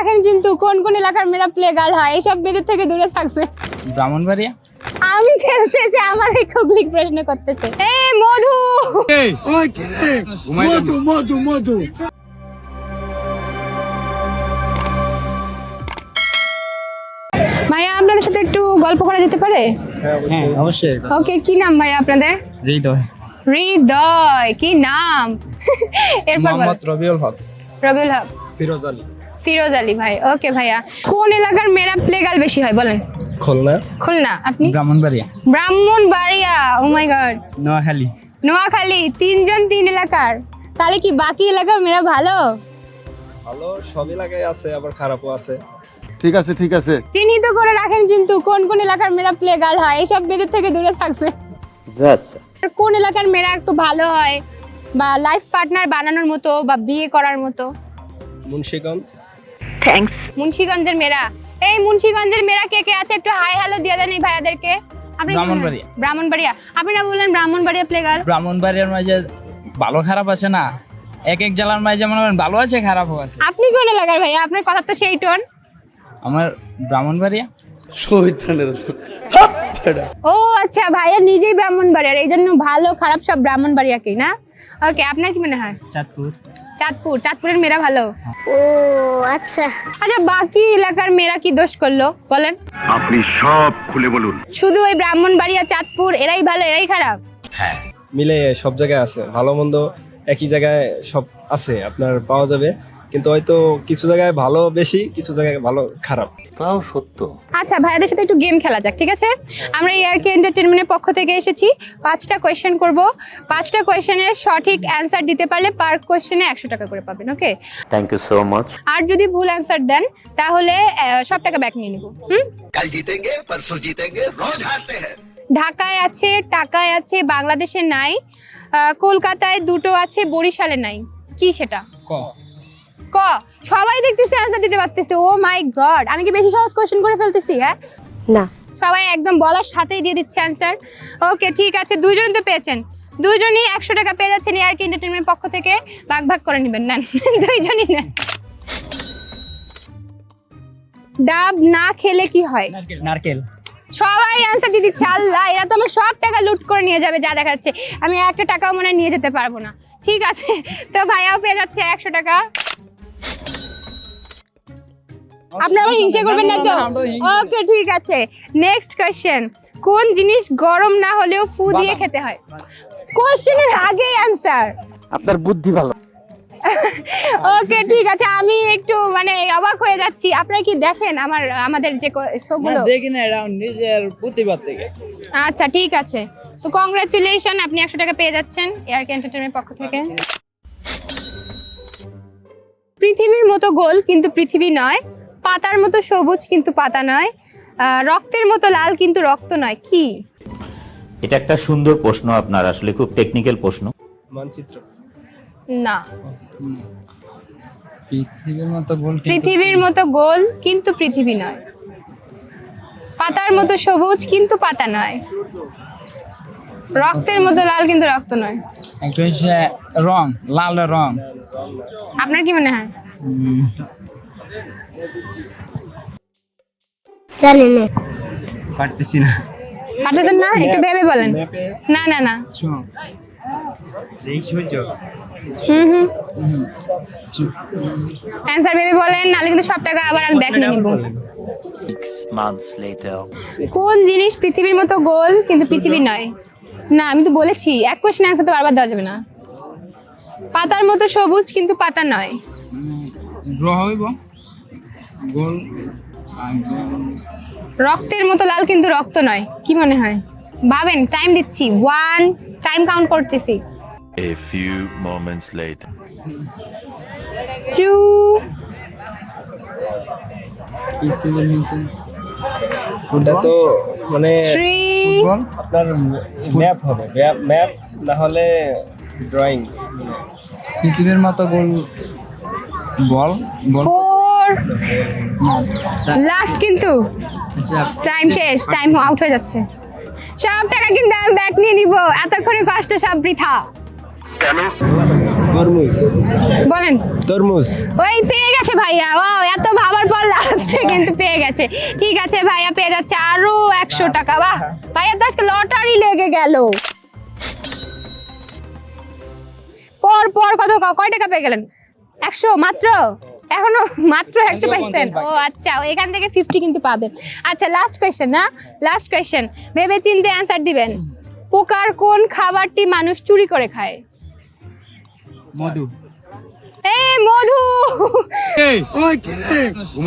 রাখেন কিন্তু কোন কোন এলাকার মেয়েরা প্লে গার্ল হয় এইসব মেয়েদের থেকে দূরে থাকবে। ব্রাহ্মণবাড়িয়া? আমি খেলতেছি আমার এই খুবলিক প্রশ্ন করতেছে। এই মধু! মধু মধু মধু। ভাইয়া আপনাদের সাথে একটু গল্প করা যেতে পারে? হ্যাঁ অবশ্যই। ওকে কি নাম ভাইয়া আপনাদের? হৃদয়। হৃদয় কি নাম? এরপর মোহাম্মদ রবিউল হক। রবিউল হক। ফিরোজ আলী। ফিরোজ আলী ভাই ওকে ভাইয়া। কোন এলাকার মেয়েরা প্লে গার্ল বেশি হয় বলেন? খুলনা। খুলনা আপনি? Brahmanbaria. Brahmanbaria oh my God Noakhali. Noakhali তিনজন তিন এলাকার। তাহলে কি বাকি এলাকার মেয়েরা ভালো? ভালো সব এলাকায় আছে আবার খারাপও আছে। ঠিক আছে ঠিক আছে। চিহ্নিত করে রাখেন কিন্তু কোন কোন এলাকার মেয়েরা প্লে গার্ল হয় এইসব মেয়েদের থেকে দূরে থাকবে। আর কোন এলাকার মেয়েরা একটু ভালো হয় বা লাইফ পার্টনার বানানোর মতো বা বিয়ে করার মতো? মুন্সিগঞ্জ। মুন্সিগঞ্জের মেয়েরা। এই মুন্সিগঞ্জের মেয়েরা কে কে আছে? একটু হাই হ্যালো দিয়ে দেন এই ভাইয়াদেরকে। আপনি ব্রাহ্মণবাড়িয়া। ব্রাহ্মণবাড়িয়া। আপনি না বললেন ব্রাহ্মণবাড়িয়া প্লে গার্ল ব্রাহ্মণবাড়িয়ার মাঝে ভালো খারাপ আছে না? এক এক জেলার মাঝে মনে করেন ভালো আছে খারাপও আছে। আপনি কোন এলাকার ভাইয়া? আপনার কথা তো সেই টোন। আমার ব্রাহ্মণবাড়িয়া? ও আচ্ছা ভাইয়া নিজেই ব্রাহ্মণবাড়িয়ার। এই জন্য ভালো খারাপ সব ব্রাহ্মণবাড়িয়াকেই না? ওকে আপনার কি মনে হয়? চাঁদপুর। চাঁদপুর চাঁদপুরের মেয়েরা ভালো। ও আচ্ছা। আচ্ছা বাকি এলাকার মেয়েরা কি দোষ করল? বলেন। আপনি সব খুলে বলুন। শুধু ওই ব্রাহ্মণ বাড়ি আর চাঁদপুর এরাই ভালো এরাই খারাপ? হ্যাঁ। মিলে সব জায়গায় আছে ভালো মন্দ একই জায়গায় সব আছে আপনার পাওয়া যাবে। কিন্তু হয়তো কিছু জায়গায় ভালো বেশি কিছু জায়গায় ভালো খারাপ তাও সত্য আচ্ছা ভাইয়াদের সাথে একটু গেম খেলা যাক ঠিক আছে আমরা এই আরকে এন্টারটেনমেন্টের পক্ষ থেকে এসেছি পাঁচটা কোয়েশ্চেন করব পাঁচটা কোয়েশ্চেনের সঠিক অ্যান্সার দিতে পারলে পার কোয়েশ্চেনে একশো টাকা করে পাবেন okay thank you so much আর যদি ভুল অ্যান্সার দেন তাহলে আহ, সব টাকা ব্যাক নিয়ে নিব হুম कल जीतेंगे परसों जीतेंगे रोज हारते हैं ঢাকায় আছে টাকায় আছে বাংলাদেশে নাই আহ, কলকাতায় দুটো আছে বরিশালে নাই কি সেটা ক ক? সবাই দেখতেছে অ্যান্সার দিতে পারতেছে। ও মাই গড আমি কি বেশি সহজ কোশ্চেন করে ফেলতেছি হ্যাঁ? না। সবাই একদম বলার সাথেই দিয়ে দিচ্ছে অ্যান্সার ওকে ঠিক আছে দুইজনই তো পেয়েছেন। দুইজনই একশো টাকা পেয়ে যাচ্ছেন আর কি এন্টারটেনমেন্ট পক্ষ থেকে। ভাগ ভাগ করে নেবেন নেন। দুইজনই নেন। ডাব না খেলে কি হয়? নারকেল। সবাই অ্যান্সার দিয়ে দিচ্ছে আল্লাহ এরা তো আমার সব টাকা লুট করে নিয়ে যাবে যা দেখাচ্ছে। আমি একটা টাকাও মনে হয় নিয়ে যেতে পারব না। ঠিক আছে তো ভাইয়াও পেয়ে যাচ্ছে একশো টাকা। আপনারা আবার হিংসা করবেন না তো ওকে ঠিক আছে। নেক্সট কোয়েশ্চেন কোন জিনিস গরম না হলেও ফু দিয়ে খেতে হয়? কোশ্চেনের আগেই অ্যান্সার আপনার বুদ্ধি ভালো। ওকে ঠিক আছে। আমি একটু মানে অবাক হয়ে যাচ্ছি। আপনারা কি দেখেন আমার আমাদের যে শোগুলো? দেখি না এটা নিজের প্রতিবাদ থেকে। আচ্ছা ঠিক আছে। তো কংগ্রাচুলেশন আপনি একশো টাকা পেয়ে যাচ্ছেন এয়ার এন্টারটেনমেন্ট পক্ষ থেকে। পৃথিবীর মতো গোল কিন্তু পৃথিবী নয়। পাতার মতো সবুজ কিন্তু পাতা নয় রক্তের মতো লাল কিন্তু রক্ত নয়। কি? এটা একটা সুন্দর প্রশ্ন আপনার আসলে খুব টেকনিক্যাল প্রশ্ন। মানচিত্র। না। পৃথিবীর মতো গোল কিন্তু- পৃথিবীর মতো গোল কিন্তু পৃথিবী নয়। পাতার মতো সবুজ কিন্তু পাতা নয়। রক্তের মতো লাল কিন্তু রক্ত নয়। একটা হচ্ছে রং লাল রং। আপনার কি মনে হয়? পারতেছি না। পাঠাচ্ছেন না? একটু ভেবে বলেন। না না না। হুম হুম। অ্যান্সার ভেবে বলেন নাহলে কিন্তু সব টাকা আবার আমি ব্যাক নিয়ে নিব কোন জিনিস পৃথিবীর মতো গোল কিন্তু পৃথিবী নয়? না আমি তো বলেছি এক কোয়েশ্চেন অ্যান্সার তো বারবার দেওয়া যাবে না। পাতার মতো সবুজ কিন্তু পাতা নয়। গ্রহ হইব? গোল রক্তের মতো লাল কিন্তু রক্ত নয় কি মনে হয়? ভাবেন টাইম দিচ্ছি ওয়ান টাইম কাউন্ট করতেছি। A few moments later. টু পৃথিবীর মতো ওটা তো মানে গোল আপনার ম্যাপ হবে ম্যাপ না হলে ড্রয়িং পৃথিবীর মতো গোল বল বল। লাস্ট কিন্তু। আচ্ছা। টাইম শেষ টাইম আউট হয়ে যাচ্ছে। সব টাকা কিন্তু আমি ব্যাক নিয়ে নিব। এতক্ষণে কষ্ট সব বৃথা। তরমুজ। বলেন। তরমুজ। ওই পেয়ে গেছে ভাইয়া। ও এত ভাবার পর লাস্টে কিন্তু পেয়ে গেছে। ঠিক আছে ভাইয়া পেয়ে যাচ্ছে আরও একশো টাকা। বাহ ভাইয়া তো আজকে লটারি লেগে গেল। পর পর কত কয় টাকা পেয়ে গেলেন? একশো মাত্র? এখনও মাত্র একশো পাইছেন ও আচ্ছা এখান থেকে ফিফটি কিন্তু পাবে। আচ্ছা লাস্ট কোয়েশ্চেন না? লাস্ট কোয়েশ্চেন ভেবে চিন্তে অ্যান্সার দিবেন। পোকার কোন খাবারটি মানুষ চুরি করে খায়? মধু। এই মধু!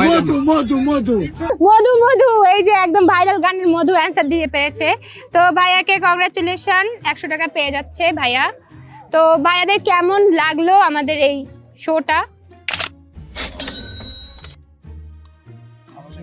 মধু মধু মধু। মধু মধু! এই যে একদম ভাইরাল গানের মধু অ্যান্সার দিয়ে পেয়েছে তো ভাইয়াকে কংগ্রাচুলেশন একশো টাকা পেয়ে যাচ্ছে ভাইয়া। তো ভাইয়াদের কেমন লাগল আমাদের এই শোটা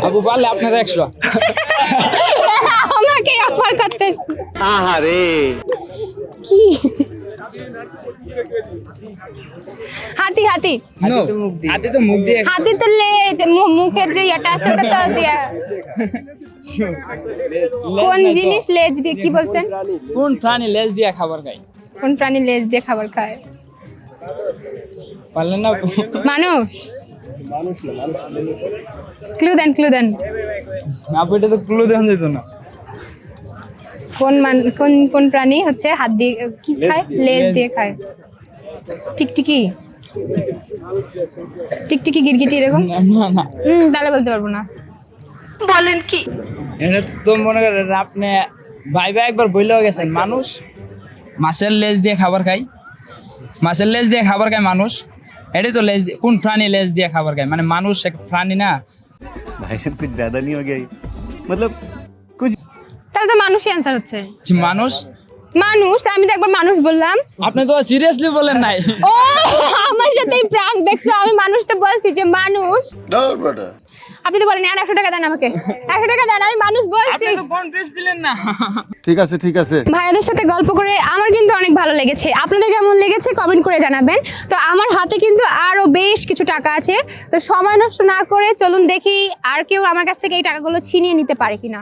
আবু পারলে আপনার একশো। আমাকে অফার করতেছি। কি? হাতি হাতি। হাতে তো মুখ দিয়ে। হাতি তো লেজ মু- মুখের যে ইয়েটা আছে ওটা তো দিয়া। কোন জিনিস লেজ দিয়ে কি বলছেন? কোন প্রাণী লেজ দিয়ে খাবার খায়? কোন প্রাণী লেজ দিয়ে খাবার খায়? পারলেন না মানুষ। ক্লু দেন ক্লু দেন। আপু এটা তো ক্লু দেওয়া যেত না। কোন মান কোন কোন প্রাণী হচ্ছে হাত দিয়ে কি খায়? লেজ দিয়ে খায়। টিকটিকি? টিকটিকি গিরগিটি এরকম? না, না না। হুম তাহলে বলতে পারব না। বলেন এটা তো মনে করেন আপনি ভাই ভাই একবার বইলেও গেছেন মানুষ মাছের লেজ দিয়ে খাবার খায়। মাছের লেজ দিয়ে খাবার খায় মানুষ। এটাই তো লেজ কোন প্রাণী লেজ দিয়ে খাবার খায়? মানে মানুষ এক প্রাণী না? ভাই সব কিছু জ্যাদা নিয়ে গেই মতলব তাহলে তো মানুষই आंसर হচ্ছে। জি মানুষ? মানুষ আমি তো একবার মানুষ বললাম। আপনি তো সিরিয়াসলি বলেন নাই। ও আমার সাথে প্রাঙ্ক দেখছ আমি মানুষ তো বলছি যে মানুষ। আপনি তো বলেন আর একশো টাকা দেন আমাকে। একশো টাকা দেন আমি মানুষ বলছি। আপনি তো কনফিউজ ছিলেন না। ঠিক আছে ঠিক আছে। ভাইয়াদের সাথে গল্প করে আমার কিন্তু অনেক ভালো লেগেছে। আপনাদের কেমন লেগেছে কমেন্ট করে জানাবেন। তো আমার হাতে কিন্তু আরও বেশ কিছু টাকা আছে। তো সময় নষ্ট না করে চলুন দেখি আর কেউ আমার কাছ থেকে এই টাকাগুলো ছিনিয়ে নিতে পারে কিনা।